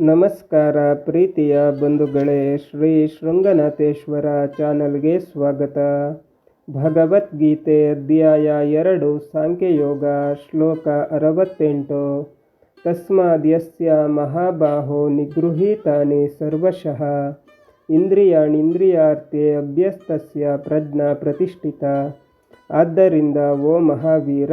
ನಮಸ್ಕಾರ ಪ್ರೀತಿಯ ಬಂಧುಗಳೇ, ಶ್ರೀ ಶೃಂಗನಾಥೇಶ್ವರ ಚಾನಲ್ಗೆ ಸ್ವಾಗತ. ಭಗವದ್ಗೀತೆ ಅಧ್ಯಾಯ ಎರಡು, ಸಾಂಖ್ಯಯೋಗ, ಶ್ಲೋಕ ಅರವತ್ತೆಂಟು. ತಸ್ಮಾದ್ಯಸ್ಯ ಮಹಾಬಾಹೋ ನಿಗೃಹೀತಾನಿ ಸರ್ವಶಃ. ಇಂದ್ರಿಯಾಣಿಂದ್ರಿಯಾರ್ಥೆ ಅಭ್ಯಸ್ತಸ್ಯ ಪ್ರಜ್ಞಾ ಪ್ರತಿಷ್ಠಿತ. ಆದ್ದರಿಂದ ಓ ಮಹಾವೀರ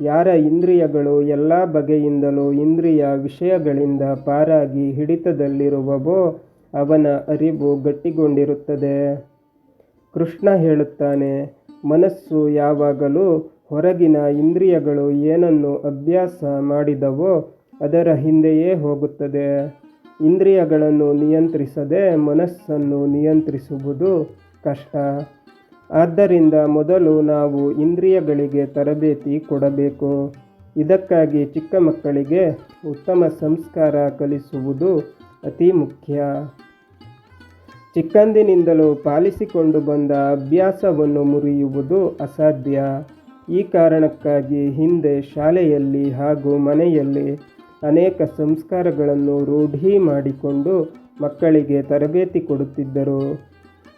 ಯಾರ ಇಂದ್ರಿಯಗಳು ಎಲ್ಲ ಬಗೆಯಿಂದಲೂ ಇಂದ್ರಿಯ ವಿಷಯಗಳಿಂದ ಪಾರಾಗಿ ಹಿಡಿತದಲ್ಲಿರುವವೋ ಅವನ ಅರಿವು ಗಟ್ಟಿಗೊಂಡಿರುತ್ತದೆ. ಕೃಷ್ಣ ಹೇಳುತ್ತಾನೆ, ಮನಸ್ಸು ಯಾವಾಗಲೂ ಹೊರಗಿನ ಇಂದ್ರಿಯಗಳು ಏನನ್ನು ಅಭ್ಯಾಸ ಮಾಡಿದವೋ ಅದರ ಹಿಂದೆಯೇ ಹೋಗುತ್ತದೆ. ಇಂದ್ರಿಯಗಳನ್ನು ನಿಯಂತ್ರಿಸದೆ ಮನಸ್ಸನ್ನು ನಿಯಂತ್ರಿಸುವುದು ಕಷ್ಟ. ಆದ್ದರಿಂದ ಮೊದಲು ನಾವು ಇಂದ್ರಿಯಗಳಿಗೆ ತರಬೇತಿ ಕೊಡಬೇಕು. ಇದಕ್ಕಾಗಿ ಚಿಕ್ಕ ಮಕ್ಕಳಿಗೆ ಉತ್ತಮ ಸಂಸ್ಕಾರ ಕಲಿಸುವುದು ಅತಿ ಮುಖ್ಯ. ಚಿಕ್ಕಂದಿನಿಂದಲೂ ಪಾಲಿಸಿಕೊಂಡು ಬಂದ ಅಭ್ಯಾಸವನ್ನು ಮುರಿಯುವುದು ಅಸಾಧ್ಯ. ಈ ಕಾರಣಕ್ಕಾಗಿ ಹಿಂದೆ ಶಾಲೆಯಲ್ಲಿ ಹಾಗೂ ಮನೆಯಲ್ಲಿ ಅನೇಕ ಸಂಸ್ಕಾರಗಳನ್ನು ರೂಢಿ ಮಾಡಿಕೊಂಡು ಮಕ್ಕಳಿಗೆ ತರಬೇತಿ ಕೊಡುತ್ತಿದ್ದರು.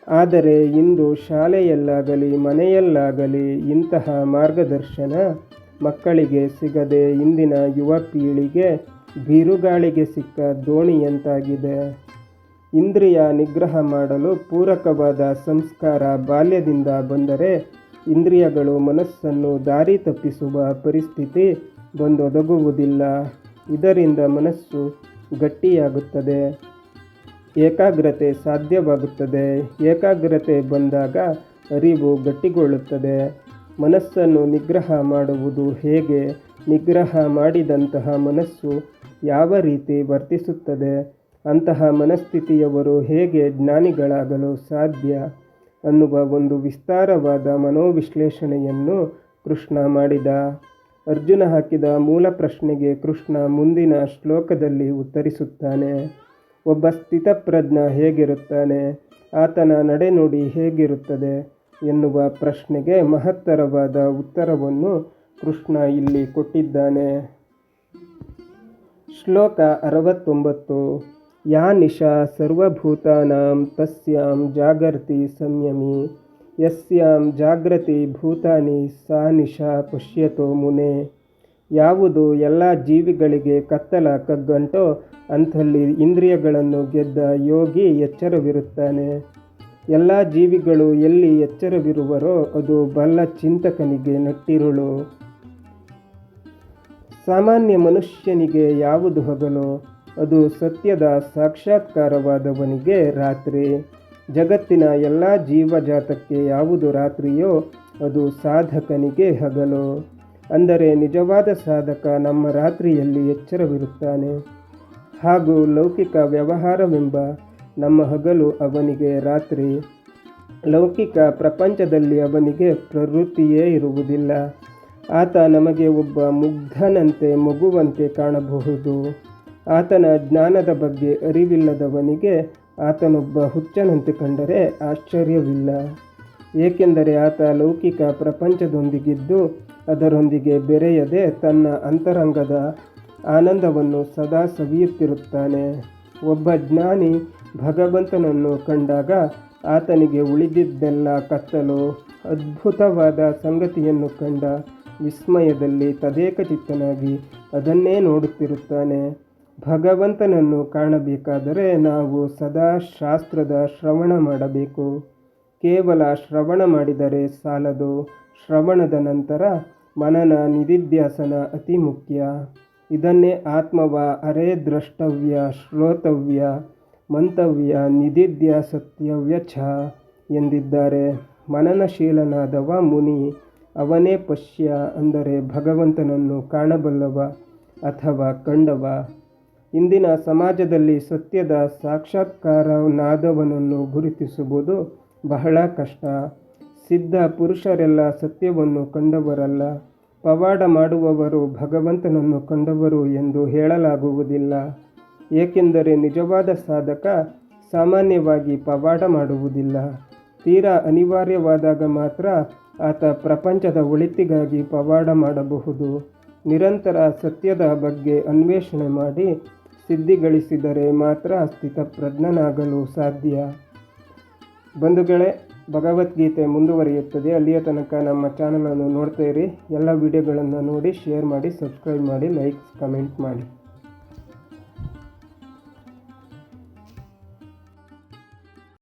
ಆದರೆ ಇಂದು ಶಾಲೆಯಲ್ಲಾಗಲಿ, ಮನೆಯಲ್ಲಾಗಲಿ ಇಂತಹ ಮಾರ್ಗದರ್ಶನ ಮಕ್ಕಳಿಗೆ ಸಿಗದೆ ಇಂದಿನ ಯುವ ಪೀಳಿಗೆ ಬಿರುಗಾಳಿಗೆ ಸಿಕ್ಕ ದೋಣಿಯಂತಾಗಿದೆ ಇಂದ್ರಿಯ ನಿಗ್ರಹ ಮಾಡಲು ಪೂರಕವಾದ ಸಂಸ್ಕಾರ ಬಾಲ್ಯದಿಂದ ಬಂದರೆ ಇಂದ್ರಿಯಗಳು ಮನಸ್ಸನ್ನು ದಾರಿ ತಪ್ಪಿಸುವ ಪರಿಸ್ಥಿತಿ ಬಂದೊದಗುವುದಿಲ್ಲ. ಇದರಿಂದ ಮನಸ್ಸು ಗಟ್ಟಿಯಾಗುತ್ತದೆ. ಏಕಾಗ್ರತೆ ಸಾಧ್ಯವಾಗುತ್ತದೆ. ಏಕಾಗ್ರತೆ ಬಂದಾಗ ಅರಿವು ಗಟ್ಟಿಗೊಳ್ಳುತ್ತದೆ. ಮನಸ್ಸನ್ನು ನಿಗ್ರಹ ಮಾಡುವುದು ಹೇಗೆ? ನಿಗ್ರಹ ಮಾಡಿದಂತಹ ಮನಸ್ಸು ಯಾವ ರೀತಿ ವರ್ತಿಸುತ್ತದೆ? ಅಂತಹ ಮನಸ್ಥಿತಿಯವರು ಹೇಗೆ ಜ್ಞಾನಿಗಳಾಗಲು ಸಾಧ್ಯ? ಅನ್ನುವ ಒಂದು ವಿಸ್ತಾರವಾದ ಮನೋವಿಶ್ಲೇಷಣೆಯನ್ನು ಕೃಷ್ಣ ಮಾಡಿದ. ಅರ್ಜುನ ಹಾಕಿದ ಮೂಲ ಪ್ರಶ್ನೆಗೆ ಕೃಷ್ಣ ಮುಂದಿನ ಶ್ಲೋಕದಲ್ಲಿ ಉತ್ತರಿಸುತ್ತಾನೆ. ಒಬ್ಬ ಸ್ಥಿತಪ್ರಜ್ಞ ಹೇಗಿರುತ್ತಾನೆ? ಆತನ ನಡೆನುಡಿ ಹೇಗಿರುತ್ತದೆ ಎನ್ನುವ ಪ್ರಶ್ನೆಗೆ ಮಹತ್ತರವಾದ ಉತ್ತರವನ್ನು ಕೃಷ್ಣ ಇಲ್ಲಿ ಕೊಟ್ಟಿದ್ದಾನೆ. ಶ್ಲೋಕ ಅರವತ್ತೊಂಬತ್ತು. ಯಾ ನಿಶಾ ಸರ್ವಭೂತಾನಾಂ ತಸ್ಯಾಂ ಜಾಗರ್ತಿ ಸಂಯಮಿ, ಯಸ್ಯಾಂ ಜಾಗೃತಿ ಭೂತಾನಿ ಸಾ ನಿಶಾ ಪಶ್ಯತೋ ಮುನೆ. ಯಾವುದು ಎಲ್ಲ ಜೀವಿಗಳಿಗೆ ಕತ್ತಲ ಕಗ್ಗಂಟೋ, ಅಂಥಲ್ಲಿ ಇಂದ್ರಿಯಗಳನ್ನು ಗೆದ್ದ ಯೋಗಿ ಎಚ್ಚರವಿರುತ್ತಾನೆ. ಎಲ್ಲ ಜೀವಿಗಳು ಎಲ್ಲಿ ಎಚ್ಚರವಿರುವರೋ ಅದು ಬಲ್ಲ ಚಿಂತಕನಿಗೆ ನಟ್ಟಿರುಳು. ಸಾಮಾನ್ಯ ಮನುಷ್ಯನಿಗೆ ಯಾವುದು ಹಗಲು? ಅದು ಸತ್ಯದ ಸಾಕ್ಷಾತ್ಕಾರವಾದವನಿಗೆ ರಾತ್ರಿ. ಜಗತ್ತಿನ ಎಲ್ಲ ಜೀವಜಾತಕ್ಕೆ ಯಾವುದು ರಾತ್ರಿಯೋ, ಅದು ಸಾಧಕನಿಗೆ ಹಗಲು. ಅಂದರೆ ನಿಜವಾದ ಸಾಧಕ ನಮ್ಮ ರಾತ್ರಿಯಲ್ಲಿ ಎಚ್ಚರವಿರುತ್ತಾನೆ. ಹಾಗೂ ಲೌಕಿಕ ವ್ಯವಹಾರವೆಂಬ ನಮ್ಮ ಹಗಲು ಅವನಿಗೆ ರಾತ್ರಿ. ಲೌಕಿಕ ಪ್ರಪಂಚದಲ್ಲಿ ಅವನಿಗೆ ಪ್ರವೃತ್ತಿಯೇ ಇರುವುದಿಲ್ಲ. ಆತ ನಮಗೆ ಒಬ್ಬ ಮುಗ್ಧನಂತೆ ಮಗುವಂತೆ ಕಾಣಬಹುದು. ಆತನ ಜ್ಞಾನದ ಬಗ್ಗೆ ಅರಿವಿಲ್ಲದವನಿಗೆ ಆತನೊಬ್ಬ ಹುಚ್ಚನಂತೆ ಕಂಡರೆ ಆಶ್ಚರ್ಯವಿಲ್ಲ. ಏಕೆಂದರೆ ಆತ ಲೌಕಿಕ ಪ್ರಪಂಚದೊಂದಿಗಿದ್ದು ಅದರೊಂದಿಗೆ ಬೆರೆಯದೆ ತನ್ನ ಅಂತರಂಗದ ಆನಂದವನ್ನು ಸದಾ ಸವಿಯುತ್ತಿರುತ್ತಾನೆ. ಒಬ್ಬ ಜ್ಞಾನಿ ಭಗವಂತನನ್ನು ಕಂಡಾಗ ಆತನಿಗೆ ಉಳಿದಿದ್ದೆಲ್ಲ ಕತ್ತಲು, ಅದ್ಭುತವಾದ ಸಂಗತಿಯನ್ನು ಕಂಡ ವಿಸ್ಮಯದಲ್ಲಿ ತದೇಕಚಿತ್ತನಾಗಿ ಅದನ್ನೇ ನೋಡುತ್ತಿರುತ್ತಾನೆ. ಭಗವಂತನನ್ನು ಕಾಣಬೇಕಾದರೆ ನಾವು ಸದಾ ಶಾಸ್ತ್ರದ ಶ್ರವಣ ಮಾಡಬೇಕು. ಕೇವಲ ಶ್ರವಣ ಮಾಡಿದರೆ ಸಾಲದು. ಶ್ರವಣದ ನಂತರ ಮನನ ನಿಧಿಧ್ಯಾಸನ ಅತಿ ಮುಖ್ಯ. ಇದನ್ನೇ ಆತ್ಮವ ಅರೆ ದ್ರಷ್ಟವ್ಯ ಶ್ರೋತವ್ಯ ಮಂತವ್ಯ ನಿಧಿಧ್ಯಾಸತ್ಯವ್ಯ ಛ ಎಂದಿದ್ದಾರೆ. ಮನನಶೀಲನಾದವ ಮುನಿ, ಅವನೇ ಪಶ್ಯ ಅಂದರೆ ಭಗವಂತನನ್ನು ಕಾಣಬಲ್ಲವ ಅಥವಾ ಕಂಡವ. ಇಂದಿನ ಸಮಾಜದಲ್ಲಿ ಸತ್ಯದ ಸಾಕ್ಷಾತ್ಕಾರನಾದವನನ್ನು ಗುರುತಿಸುವುದು ಬಹಳ ಕಷ್ಟ. ಸಿದ್ಧ ಪುರುಷರೆಲ್ಲ ಸತ್ಯವನ್ನು ಕಂಡವರಲ್ಲ, ಪವಾಡ ಮಾಡುವವರು ಭಗವಂತನನ್ನು ಕಂಡವರು ಎಂದು ಹೇಳಲಾಗುವುದಿಲ್ಲ. ಏಕೆಂದರೆ ನಿಜವಾದ ಸಾಧಕ ಸಾಮಾನ್ಯವಾಗಿ ಪವಾಡ ಮಾಡುವುದಿಲ್ಲ. ತೀರಾ ಅನಿವಾರ್ಯವಾದಾಗ ಮಾತ್ರ ಆತ ಪ್ರಪಂಚದ ಒಳಿತಿಗಾಗಿ ಪವಾಡ ಮಾಡಬಹುದು. ನಿರಂತರ ಸತ್ಯದ ಬಗ್ಗೆ ಅನ್ವೇಷಣೆ ಮಾಡಿ ಸಿದ್ಧಿಗಳಿಸಿದರೆ ಮಾತ್ರ ಸ್ಥಿತಪ್ರಜ್ಞನಾಗಲು ಸಾಧ್ಯ. ಬಂಧುಗಳೇ ಭಗವದ್ಗೀತೆ ಮುಂದುವರಿಯುತ್ತದೆ. ಅಲ್ಲಿಯ ತನಕ ನಮ್ಮ ಚಾನಲನ್ನು ನೋಡ್ತಾ ಇರಿ. ಎಲ್ಲ ವಿಡಿಯೋಗಳನ್ನು ನೋಡಿ, ಶೇರ್ ಮಾಡಿ, ಸಬ್ಸ್ಕ್ರೈಬ್ ಮಾಡಿ, ಲೈಕ್ಸ್, ಕಮೆಂಟ್ ಮಾಡಿ.